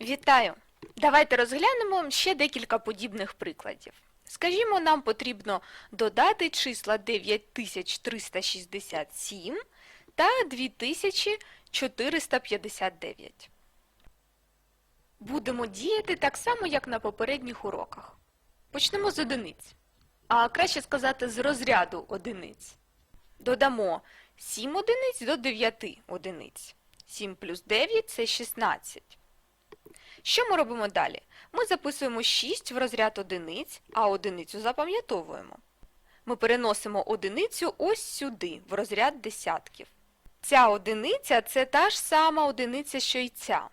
Вітаю! Давайте розглянемо ще декілька подібних прикладів. Скажімо, нам потрібно додати числа 9367 та 2459. Будемо діяти так само, як на попередніх уроках. Почнемо з одиниць. А краще сказати з розряду одиниць. Додамо 7 одиниць до 9 одиниць. 7 плюс 9 – це 16. Що ми робимо далі? Ми записуємо 6 в розряд одиниць, а одиницю запам'ятовуємо. Ми переносимо одиницю ось сюди, в розряд десятків. Ця одиниця – це та ж сама одиниця, що й ця.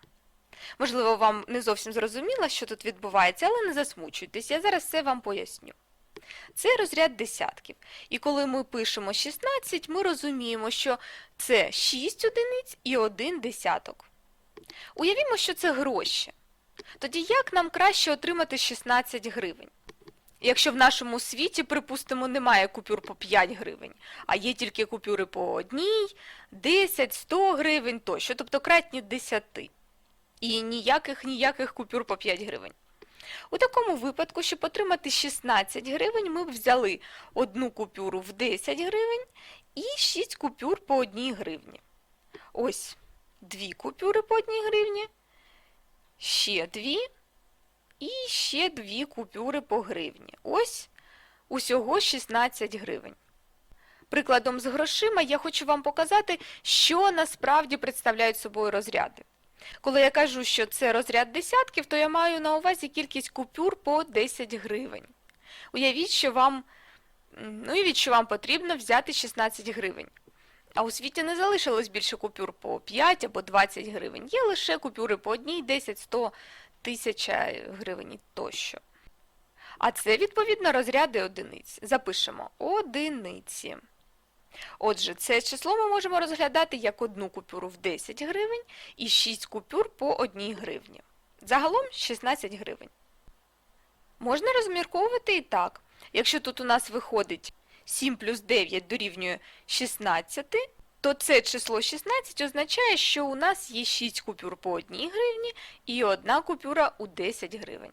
Можливо, вам не зовсім зрозуміло, що тут відбувається, але не засмучуйтесь, я зараз все вам поясню. Це розряд десятків. І коли ми пишемо 16, ми розуміємо, що це 6 одиниць і 1 десяток. Уявімо, що це гроші. Тоді як нам краще отримати 16 гривень? Якщо в нашому світі, припустимо, немає купюр по 5 гривень, а є тільки купюри по одній, 10, 100 гривень тощо, тобто кратні 10. І ніяких ніяких купюр по 5 гривень. У такому випадку, щоб отримати 16 гривень, ми б взяли одну купюру в 10 гривень і 6 купюр по 1 гривні. Ось дві купюри по 1 гривні, ще дві і ще дві купюри по гривні. Ось усього 16 гривень. Прикладом з грошима я хочу вам показати, що насправді представляють собою розряди. Коли я кажу, що це розряд десятків, то я маю на увазі кількість купюр по 10 гривень. Уявіть, що вам, ну, уявіть, що вам потрібно взяти 16 гривень. А у світі не залишилось більше купюр по 5 або 20 гривень. Є лише купюри по 1, 10, 100, 1000 гривень тощо. А це, відповідно, розряди одиниць. Запишемо одиниці. Отже, це число ми можемо розглядати як одну купюру в 10 гривень і 6 купюр по 1 гривні. Загалом 16 гривень. Можна розмірковувати і так. Якщо тут у нас виходить 7 плюс 9 дорівнює 16, то це число 16 означає, що у нас є 6 купюр по 1 гривні і одна купюра у 10 гривень.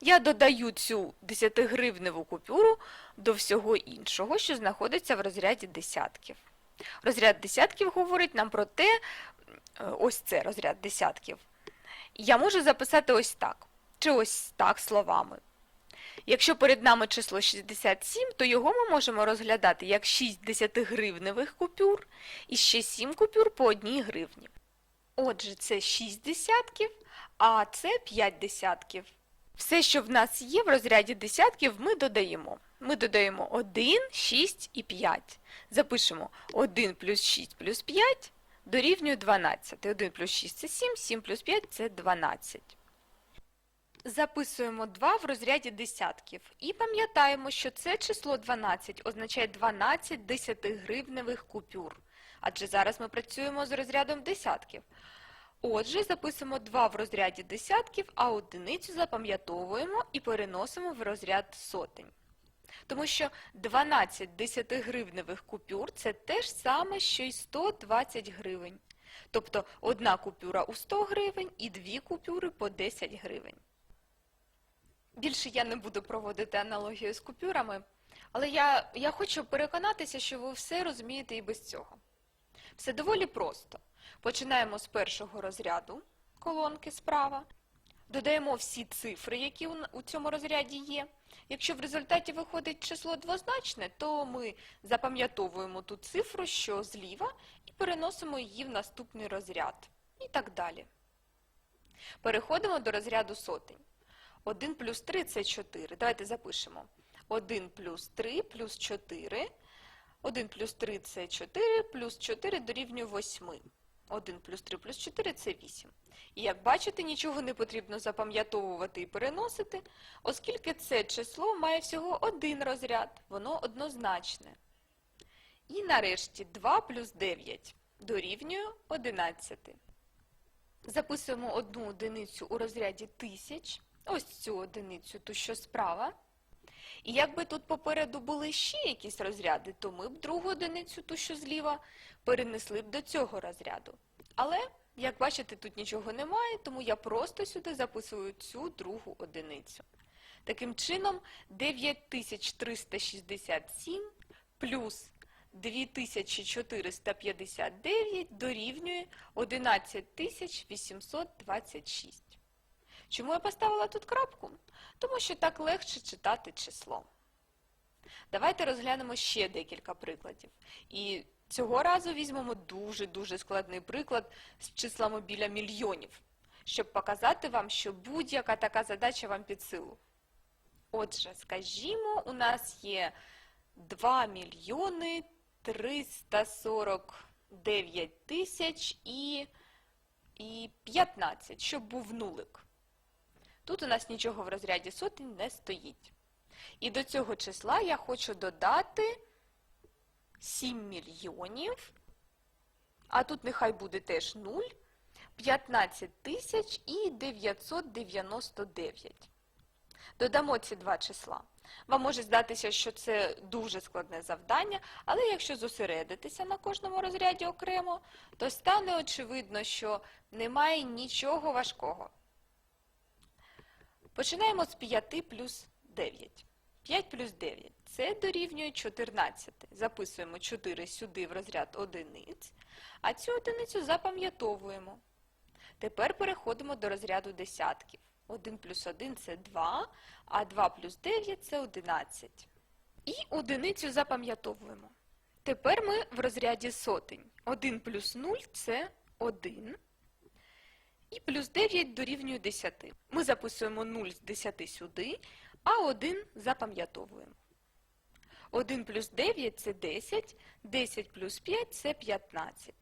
Я додаю цю 10-гривневу купюру до всього іншого, що знаходиться в розряді десятків. Розряд десятків говорить нам про те, ось це розряд десятків. Я можу записати ось так, чи ось так словами. Якщо перед нами число 67, то його ми можемо розглядати як 6 10-гривневих купюр і ще 7 купюр по 1 гривні. Отже, це 6 десятків, а це 5 десятків. Все, що в нас є в розряді десятків, ми додаємо. Ми додаємо 1, 6 і 5. Запишемо 1 плюс 6 плюс 5 дорівнює 12. 1 плюс 6 – це 7, 7 плюс 5 – це 12. Записуємо 2 в розряді десятків. І пам'ятаємо, що це число 12 означає 12 10-гривневих купюр. Адже зараз ми працюємо з розрядом десятків. Отже, записуємо 2 в розряді десятків, а одиницю запам'ятовуємо і переносимо в розряд сотень. Тому що 12 10-гривневих купюр – це те ж саме, що й 120 гривень. Тобто одна купюра у 100 гривень і дві купюри по 10 гривень. Більше я не буду проводити аналогію з купюрами, але я, я хочу переконатися, що ви все розумієте і без цього. Все доволі просто. Починаємо з першого розряду колонки справа. Додаємо всі цифри, які у- цьому розряді є. Якщо в результаті виходить число двозначне, то ми запам'ятовуємо ту цифру, що зліва, і переносимо її в наступний розряд. І так далі. Переходимо до розряду сотень. 1 плюс 3 – це 4. Давайте запишемо. 1 плюс 3 плюс 4. 1 плюс 3 – це 4, плюс 4 дорівнює 8. 1 плюс 3 плюс 4 – це 8. І як бачите, нічого не потрібно запам'ятовувати і переносити, оскільки це число має всього один розряд, воно однозначне. І нарешті 2 плюс 9 дорівнює 11. Записуємо одну одиницю у розряді тисяч, ось цю одиницю, ту, що справа. І якби тут попереду були ще якісь розряди, то ми б другу одиницю, ту, що зліва, перенесли б до цього розряду. Але Як бачите, тут нічого немає, тому я просто сюди записую цю другу одиницю. Таким чином, 9367 плюс 2459 дорівнює 11826. Чому я поставила тут крапку? Тому що так легше читати число. Давайте розглянемо ще декілька прикладів. І цього разу візьмемо дуже-дуже складний приклад з числами біля мільйонів, щоб показати вам, що будь-яка така задача вам під силу. Отже, скажімо, у нас є 2 мільйони 349 тисяч і, і 15, щоб був нулик. Тут у нас нічого в розряді сотень не стоїть. І до цього числа я хочу додати 7 мільйонів, а тут нехай буде теж 0, 15 тисяч і 999. Додамо ці два числа. Вам може здатися, що це дуже складне завдання, але якщо зосередитися на кожному розряді окремо, то стане очевидно, що немає нічого важкого. Починаємо з 5 плюс 9. 5 плюс 9 – це дорівнює 14. Записуємо 4 сюди в розряд одиниць, а цю одиницю запам'ятовуємо. Тепер переходимо до розряду десятків. 1 плюс 1 – це 2, а 2 плюс 9 – це 11. І одиницю запам'ятовуємо. Тепер ми в розряді сотень. 1 плюс 0 – це 1. І плюс 9 дорівнює 10. Ми записуємо 0 з 10 сюди, а 1 запам'ятовуємо. 1 плюс 9 – це 10, 10 плюс 5 – це 15.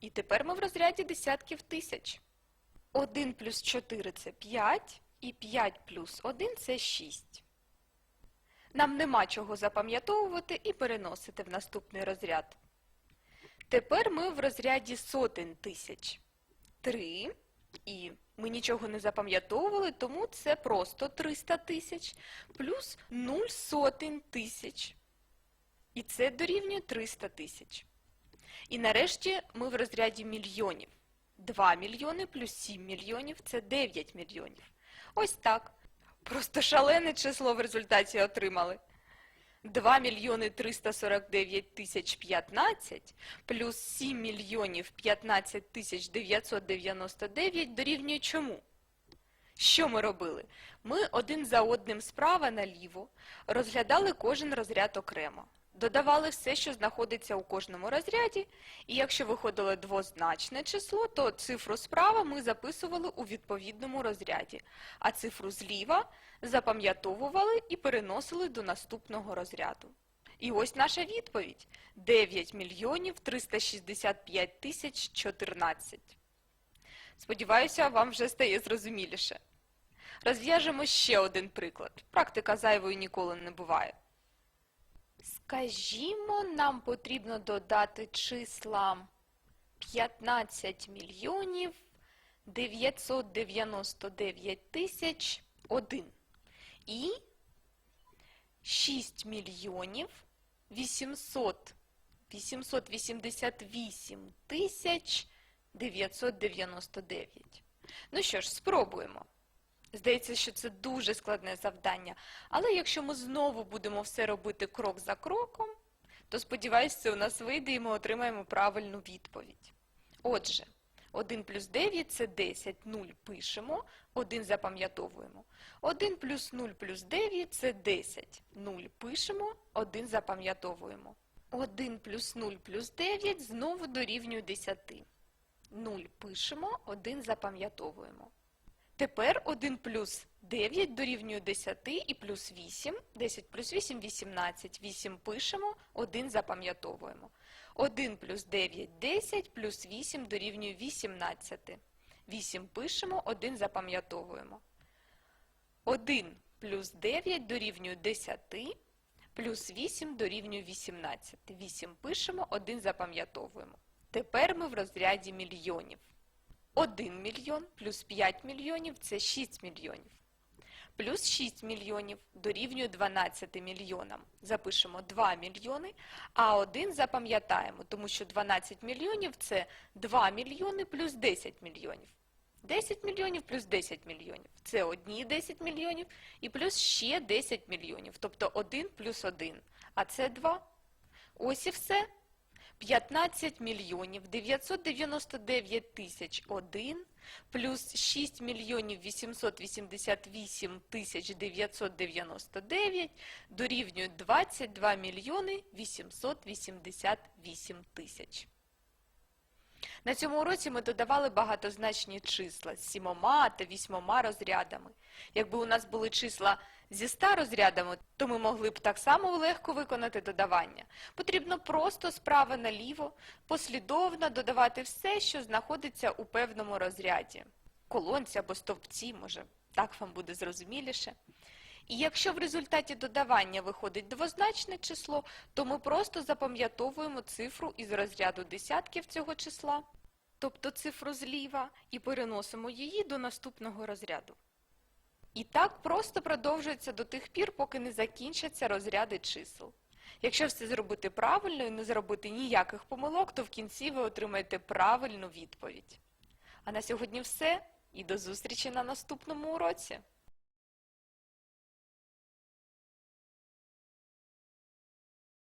І тепер ми в розряді десятків тисяч. 1 плюс 4 – це 5, і 5 плюс 1 – це 6. Нам нема чого запам'ятовувати і переносити в наступний розряд. Тепер ми в розряді сотень тисяч. 3, і ми нічого не запам'ятовували, тому це просто 300 тисяч, плюс 0 сотень тисяч. І це дорівнює 300 тисяч. І нарешті ми в розряді мільйонів. 2 мільйони плюс 7 мільйонів – це 9 мільйонів. Ось так. Просто шалене число в результаті отримали. 2 мільйони 349 тисяч 15 плюс 7 мільйонів 15 тисяч 999 дорівнює чому? Що ми робили? Ми один за одним справа наліво розглядали кожен розряд окремо. Додавали все, що знаходиться у кожному розряді, і якщо виходило двозначне число, то цифру справа ми записували у відповідному розряді, а цифру зліва запам'ятовували і переносили до наступного розряду. І ось наша відповідь – 9 мільйонів 365 тисяч 14. Сподіваюся, вам вже стає зрозуміліше. Розв'яжемо ще один приклад. Практика зайвою ніколи не буває. Скажімо, нам потрібно додати числа 15 мільйонів 999 тисяч 1 і 6 мільйонів 800, 888 тисяч 999. Ну що ж, спробуємо. Здається, що це дуже складне завдання, але якщо ми знову будемо все робити крок за кроком, то сподіваюся, у нас вийде і ми отримаємо правильну відповідь. Отже, 1 плюс 9 – це 10, 0 пишемо, 1 запам'ятовуємо. 1 плюс 0 плюс 9 – це 10, 0 пишемо, 1 запам'ятовуємо. 1 плюс 0 плюс 9 знову дорівнює 10. 0 пишемо, 1 запам'ятовуємо. Тепер 1 плюс 9 дорівнює 10 і плюс 8. 10 плюс 8 – 18. 8 пишемо, 1 запам'ятовуємо. 1 плюс 9 – 10, плюс 8 дорівнює 18. 8 пишемо, 1 запам'ятовуємо. 1 плюс 9 дорівнює 10, плюс 8 дорівнює 18. 8 пишемо, 1 запам'ятовуємо. Тепер ми в розряді мільйонів. 1 мільйон плюс 5 мільйонів – це 6 мільйонів. плюс 6 мільйонів дорівнює 12 мільйонам. Запишемо 2 мільйони, а 1 запам'ятаємо, тому що 12 мільйонів – це 2 мільйони плюс 10 мільйонів. 10 мільйонів плюс 10 мільйонів. Це одні 10 мільйонів і плюс ще 10 мільйонів, тобто 1 плюс 1. А це 2. Ось і все. 15 мільйонів 999 тисяч 1 плюс 6 мільйонів 888 тисяч 999 дорівнює 22 мільйони 888 тисяч. На цьому уроці ми додавали багатозначні числа з сімома та вісьмома розрядами. Якби у нас були числа зі ста розрядами, то ми могли б так само легко виконати додавання. Потрібно просто справа наліво, послідовно додавати все, що знаходиться у певному розряді. Колонці або стовпці, може, так вам буде зрозуміліше. І якщо в результаті додавання виходить двозначне число, то ми просто запам'ятовуємо цифру із розряду десятків цього числа, тобто цифру зліва, і переносимо її до наступного розряду. І так просто продовжується до тих пір, поки не закінчаться розряди чисел. Якщо все зробити правильно і не зробити ніяких помилок, то в кінці ви отримаєте правильну відповідь. А на сьогодні все і до зустрічі на наступному уроці!